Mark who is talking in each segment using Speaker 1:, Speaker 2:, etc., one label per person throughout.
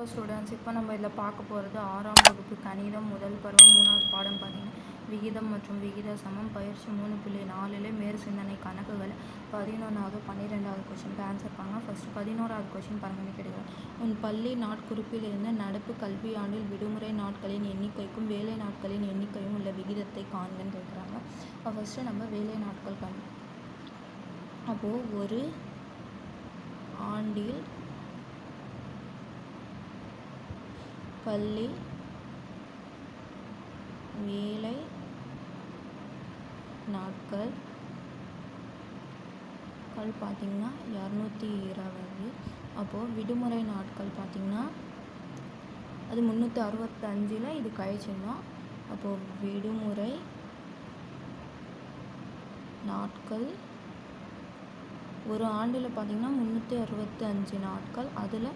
Speaker 1: Hello students இப்போ நம்ம இதில் பார்க்க போகிறது ஆறாம் வகுப்பு கணிதம் முதல் பருவம் மூணாவது பாடம் பார்த்தீங்கன்னா விகிதம் மற்றும் விகித சமம் பயிற்சி மூணு புள்ளி நாலில் மேற் சிந்தனை கணக்குகள் பதினொன்றாவது பன்னிரெண்டாவது கொஷினுக்கு ஆன்சர் பண்ணுங்க ஃபஸ்ட்டு பதினோராவது கொஷின் பாருங்கன்னு கிடையாது உன் பள்ளி நாட்குறிப்பிலிருந்து நடப்பு கல்வியாண்டில் விடுமுறை நாட்களின் எண்ணிக்கைக்கும் வேலை நாட்களின் எண்ணிக்கையும் உள்ள விகிதத்தை காண்கன்னு கேட்குறாங்க இப்போ ஃபஸ்ட்டு நம்ம வேலை நாட்கள் கண் அப்போது ஒரு ஆண்டில் பள்ளி வேலை நாட்கள். கள் பார்த்திங்கன்னா இரநூத்தி இருபது. அப்போது விடுமுறை நாட்கள் பார்த்திங்கன்னா அது முந்நூற்றி அறுபத்தஞ்சில் இது கழிச்சிடணும் அப்போது விடுமுறை நாட்கள். ஒரு ஆண்டில் பார்த்திங்கன்னா முந்நூற்றி அறுபத்தி அஞ்சு நாட்கள். அதில்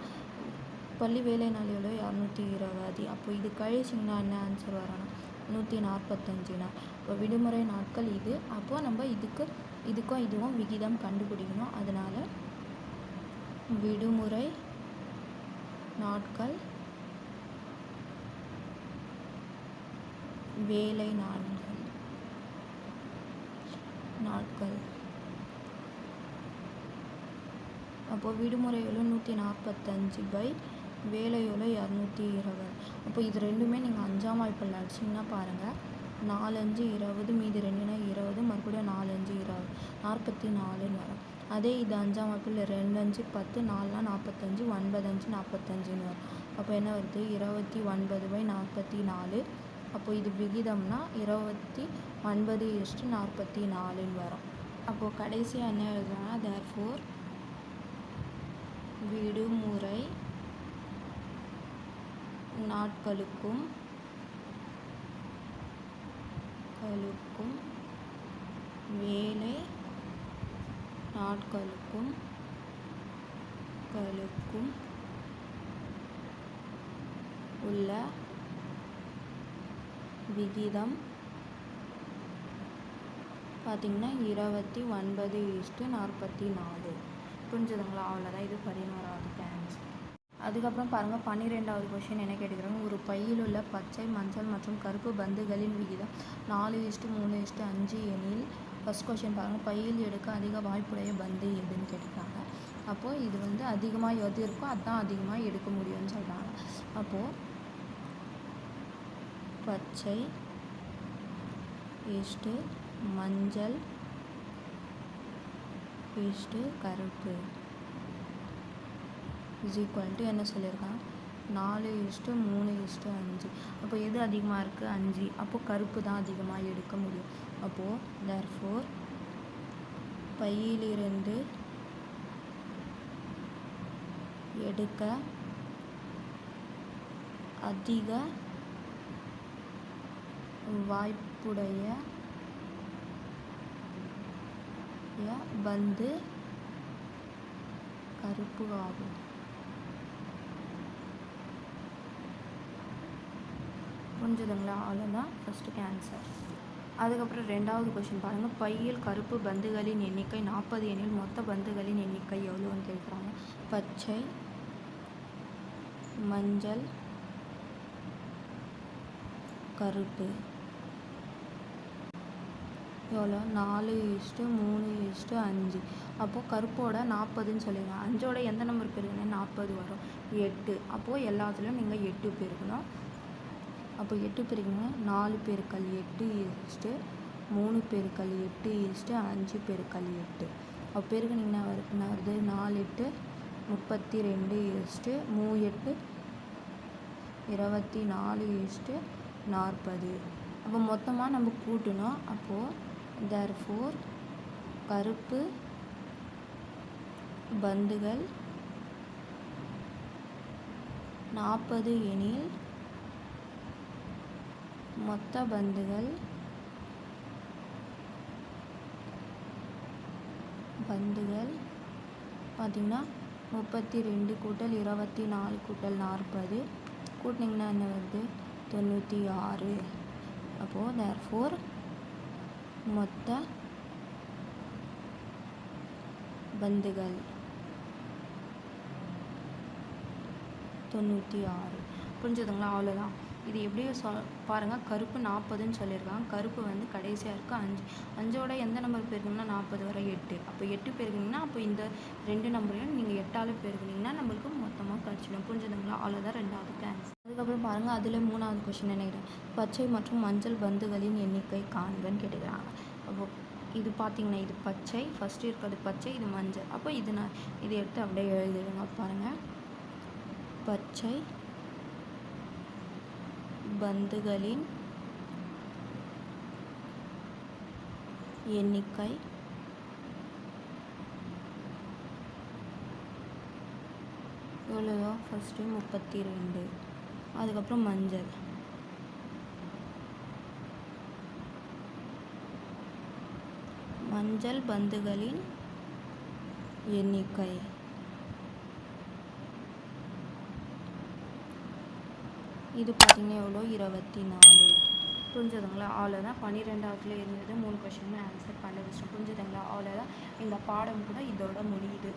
Speaker 1: பள்ளி வேலை நாள் இரநூத்தி இருபது. அப்போ இது கழிச்சிங்கன்னா என்ன ஆன்சர் வரணும் நூற்றி நாற்பத்தஞ்சுனா. இப்போ விடுமுறை நாட்கள் இது. அப்போ நம்ம இதுக்கு இதுக்கும் இதுவும் விகிதம் கண்டுபிடிக்கணும். அதனால் விடுமுறை நாட்கள் வேலை நாட்கள். நாட்கள் அப்போது விடுமுறைகளும் நூற்றி நாற்பத்தஞ்சு பை வேலையோல இரநூத்தி இருபது. அப்போ இது ரெண்டுமே நீங்கள் அஞ்சாம் வாய்ப்பில் அடிச்சிங்கன்னா பாருங்கள் நாலஞ்சு இருபது மீதி ரெண்டுனா இருபது மறுபடியும் நாலஞ்சு இருபது நாற்பத்தி நாலுன்னு வரும். அதே இது அஞ்சாம் வாய்ப்பில் ரெண்டு அஞ்சு பத்து நாலுனா நாற்பத்தஞ்சு ஒன்பது அஞ்சு நாற்பத்தஞ்சுன்னு வரும். அப்போ என்ன வருது? இருபத்தி ஒன்பது பை நாற்பத்தி நாலு. அப்போ இது விகிதம்னா இருபத்தி ஒன்பது இஷ்டு நாற்பத்தி நாலுன்னு வரும். அப்போது கடைசியாக என்ன எழுதுனா தேர் ஃபோர் வீடு நாட்களுக்கும் களுக்கும் வேலை நாட்களுக்கும் களுக்கும் உள்ள விகிதம் பார்த்திங்கன்னா இருபத்தி ஒன்பது இஷ்டு நாற்பத்தி நாலு. புரிஞ்சுதுங்களா? அவ்வளோதான் இது பதினோராவது டான்ஸ் அதுக்கப்புறம் பாருங்கள் பன்னிரெண்டாவது கொஷின் என்ன கேட்டுக்கிறாங்க? ஒரு பையில் உள்ள பச்சை மஞ்சள் மற்றும் கருப்பு பந்துகளின் விகிதம். நாலு இஷ்டு மூணு இஷ்டு அஞ்சு எனில் ஃபஸ்ட் கொஷின் பாருங்கள் பையில் எடுக்க அதிக வாய்ப்புடைய பந்து எதுன்னு கேட்டுக்கிறாங்க. அப்போது இது வந்து அதிகமாக எது இருக்கோ அதுதான் அதிகமாக எடுக்க முடியும்னு சொல்கிறாங்க அப்போது பச்சை இஷ்டு மஞ்சள் இஷ்டு கருப்பு. இஸ் ஈக்குவல் டு என்ன சொல்லியிருக்கான்? நாலு இஷ்டு மூணு இஷ்டு அஞ்சு. அப்போ எது அதிகமாக இருக்குது அஞ்சு. அப்போது கருப்பு தான் அதிகமாக எடுக்க முடியும். அப்போது தேர் ஃபோர் பையிலிருந்து எடுக்க அதிக வாய்ப்புடைய பந்து கருப்பு ஆகும். புரிஞ்சுதுங்களா? அவ்வளோதான் ஃபஸ்ட்டு கேன்சர் அதுக்கப்புறம் ரெண்டாவது கொஷின் பாருங்கள் பையில் கருப்பு பந்துகளின் எண்ணிக்கை நாற்பது எனில் மொத்த பந்துகளின் எண்ணிக்கை எவ்வளோன்னு கேட்குறாங்க. பச்சை மஞ்சள் கருப்பு. எவ்வளோ நாலு இஷ்டு மூணு இஷ்டு அஞ்சு. அப்போது கருப்போட நாற்பதுன்னு சொல்லிடுங்க அஞ்சோட எந்த நம்பர் பெருக்கணும் நாற்பது வரும். எட்டு. அப்போது எல்லாத்துலேயும் நீங்கள் எட்டு பெருக்கணும் அப்போ எட்டு பெருக்குங்க. நாலு பெருக்கல் எட்டு ஈஸ்ட்டு. மூணு பெருக்கல் எட்டு ஈஸ்ட்டு. அஞ்சு பெருக்கல் எட்டு. அப்போ பெருக்குனிங்கன்னா என்ன வருது? நாலு எட்டு முப்பத்தி ரெண்டு ஈஸ்ட்டு. மூ எட்டு இருபத்தி நாலு ஈஸ்ட்டு. நாற்பது. அப்போ மொத்தமாக நம்ம கூட்டணும் அப்போது தேர் ஃபோர் கருப்பு பந்துகள் நாற்பது எனில் மொத்த பந்துகள் பந்துகள் பார்த்திங்கன்னா முப்பத்தி ரெண்டு கூட்டல் இருபத்தி நாலு கூட்டல் நாற்பது. கூட்டினிங்கன்னா என்ன வருது? தொண்ணூற்றி ஆறு அப்போது தேர் ஃபோர் மொத்த பந்துகள் தொண்ணூற்றி ஆறு புரிஞ்சுதுங்களா? அவ்வளோதான் இது எப்படியோ சொ பாருங்கள் கருப்பு நாற்பதுன்னு சொல்லியிருக்காங்க. கருப்பு வந்து கடைசியாக இருக்குது அஞ்சு. அஞ்சோட எந்த நம்பர் பெருக்கணும்னா நாற்பது வரை எட்டு. அப்போ எட்டு பெருக்குனீங்கன்னா அப்போ இந்த ரெண்டு நம்பரையும் நீங்கள் எட்டால் பெருக்குனீங்கன்னா நம்மளுக்கு மொத்தமாக கிடச்சிடும் புரிஞ்சுதுங்களா? அவ்வளோதான் ரெண்டாவது ஆன்சர் அதுக்கப்புறம் பாருங்கள் அதில் மூணாவது கொஷின் நினைக்கிறேன் பச்சை மற்றும் மஞ்சள் பந்துகளின் எண்ணிக்கை காண்கன்னு கேட்டுக்கிறாங்க. அப்போ இது பார்த்தீங்கன்னா இது பச்சை. ஃபஸ்ட்டு இருக்கிறது பச்சை இது மஞ்சள். அப்போ இது நான் இதை எடுத்து அப்படியே எழுதிடுங்க பாருங்கள் பச்சை பந்துகளின் எண்ணிக்கை எவ்வளோ ஃபஸ்ட்டு முப்பத்தி ரெண்டு அதுக்கப்புறம் மஞ்சள். மஞ்சள் பந்துகளின் எண்ணிக்கை. இது பார்த்தீங்கன்னா எவ்வளோ? இருபத்தி நாலு புரிஞ்சுதுங்களா? அவ்வளோதான் பன்னிரெண்டாவதுல இருந்தது. மூணு கொஷினுமே ஆன்சர் பண்ண கண்டுபிடிச்சோம் புரிஞ்சுதுங்களா? அவ்வளோதான் இந்த பாடம் கூட இதோட முடியுது.